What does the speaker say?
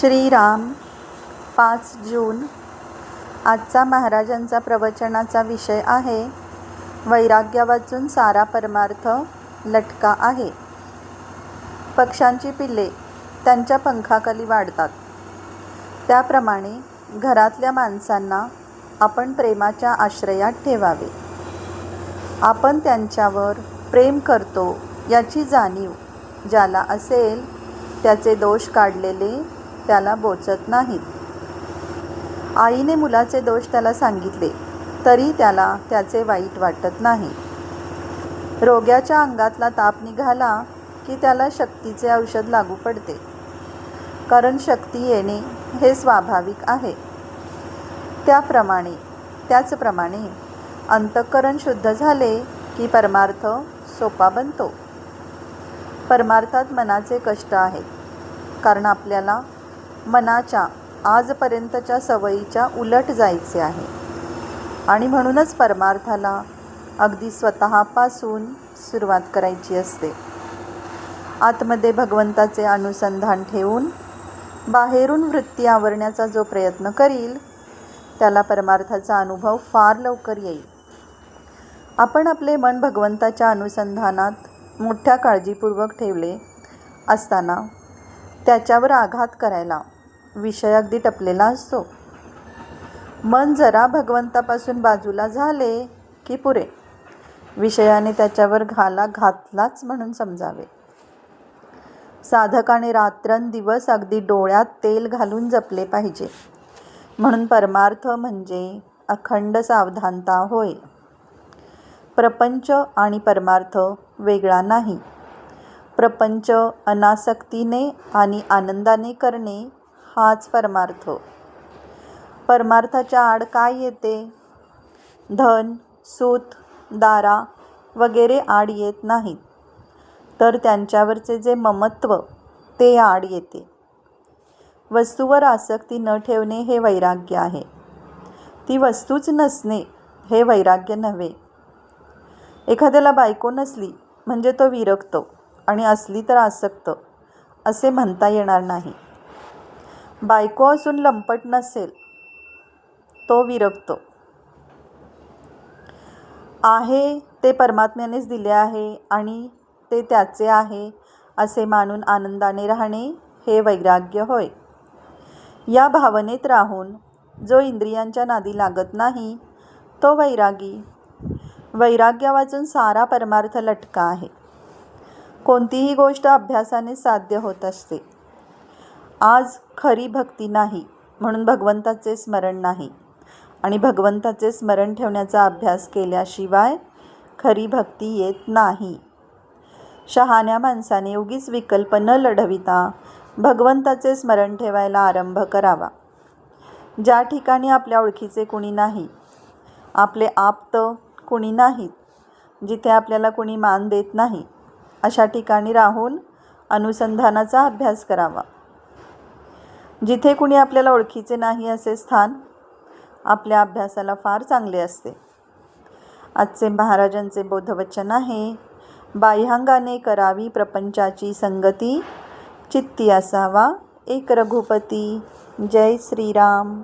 श्रीराम पाच जून. आजचा महाराजांचा प्रवचनाचा विषय आहे. वैराग्य वाचून सारा परमार्थ लटका आहे. पक्ष्यांची पिल्ले त्यांच्या पंखाखाली वाढतात. त्याप्रमाणे घरातल्या माणसांना आपण प्रेमाच्या आश्रयात ठेवावे. आपण त्यांच्यावर प्रेम करतो याची जाणीव ज्याला असेल त्याचे दोष काढलेले त्याला बोचत नाहीत. आईने मुलाचे दोष त्याला सांगितले तरी त्याला त्याचे वाईट वाटत नाही. रोग्याच्या अंगातला ताप निघाला की त्याला शक्तीचे औषध लागू पडते. कारण शक्ती येणे हे स्वाभाविक आहे. त्याप्रमाणे त्याचप्रमाणे अंतःकरण शुद्ध झाले की परमार्थ सोपा बनतो. परमार्थात मनाचे कष्ट आहेत कारण आपल्याला मनाच्या आजपर्यंतच्या सवयीच्या उलट जायचे आहे. आणि म्हणूनच परमार्थाला अगदी स्वतःपासून सुरुवात करायची असते. आतमध्ये भगवंताचे अनुसंधान ठेवून बाहेरून वृत्ती आवरण्याचा जो प्रयत्न करील त्याला परमार्थाचा अनुभव फार लवकर येईल. आपण आपले मन भगवंताच्या अनुसंधानात मोठ्या काळजीपूर्वक ठेवले असताना त्याच्यावर आघात करायला विषय अगदी टपलेला असतो. मन जरा भगवंतापासून बाजूला झाले की पुरे. विषयाने त्याच्यावर घाला घातलाच म्हणून समजावे. साधकाने रात्रंदिवस अगदी डोळ्यात तेल घालून जपले पाहिजे. म्हणून परमार्थ म्हणजे अखंड सावधानता होय. प्रपंच आणि परमार्थ वेगळा नाही. प्रपंच अनासक्तीने आणि आनंदाने करणे हाच परमार्थ. परमार्थाच्या आड काय येते? धन सूत दारा वगैरे आड येत नाहीत. तर त्यांच्यावरचे जे ममत्व ते आड येते. वस्तूवर आसक्ती न ठेवणे हे वैराग्य आहे. ती वस्तूच नसणे हे वैराग्य नव्हे. एखाद्याला बायको नसली म्हणजे तो विरक्तो आणि असली तर आसक्त असे म्हणता येणार नाही. बायको असून लंपट नसेल. तो विरक्तो आहे ते परमात्म्यानेच दिले आहे आणि ते त्याचे आहे असे मानून आनंदाने राहणे हे वैराग्य होय. या भावनेत राहून जो इंद्रियांच्या नादी लागत नाही तो वैरागी. वैराग्य वाचून सारा परमार्थ लटका आहे. कोणतीही गोष्ट अभ्यासाने साध्य होत असते. आज खरी भक्ती नाही म्हणून भगवंताचे स्मरण नाही. आणि भगवंताचे स्मरण ठेवण्याचा अभ्यास केल्याशिवाय खरी भक्ती येत नाही. शहाण्या माणसाने उगीच विकल्प न लढविता भगवंताचे स्मरण ठेवायला आरंभ करावा. ज्या ठिकाणी आपल्या ओळखीचे कुणी नाही आपले आप्त कुणी नाहीत जिथे आपल्याला कुणी मान देत नाही अशा ठिकाणी राहून अनुसंधानाचा अभ्यास करावा. जिथे कुणी आपल्याला ओळखीचे नाही असे स्थान आपल्या अभ्यासाला फार चांगले असते. आजचे महाराजांचे बोधवचन आहे बाह्यांगाने करावी प्रपंचाची संगती चित्ती असावा एक रघुपती जय श्रीराम.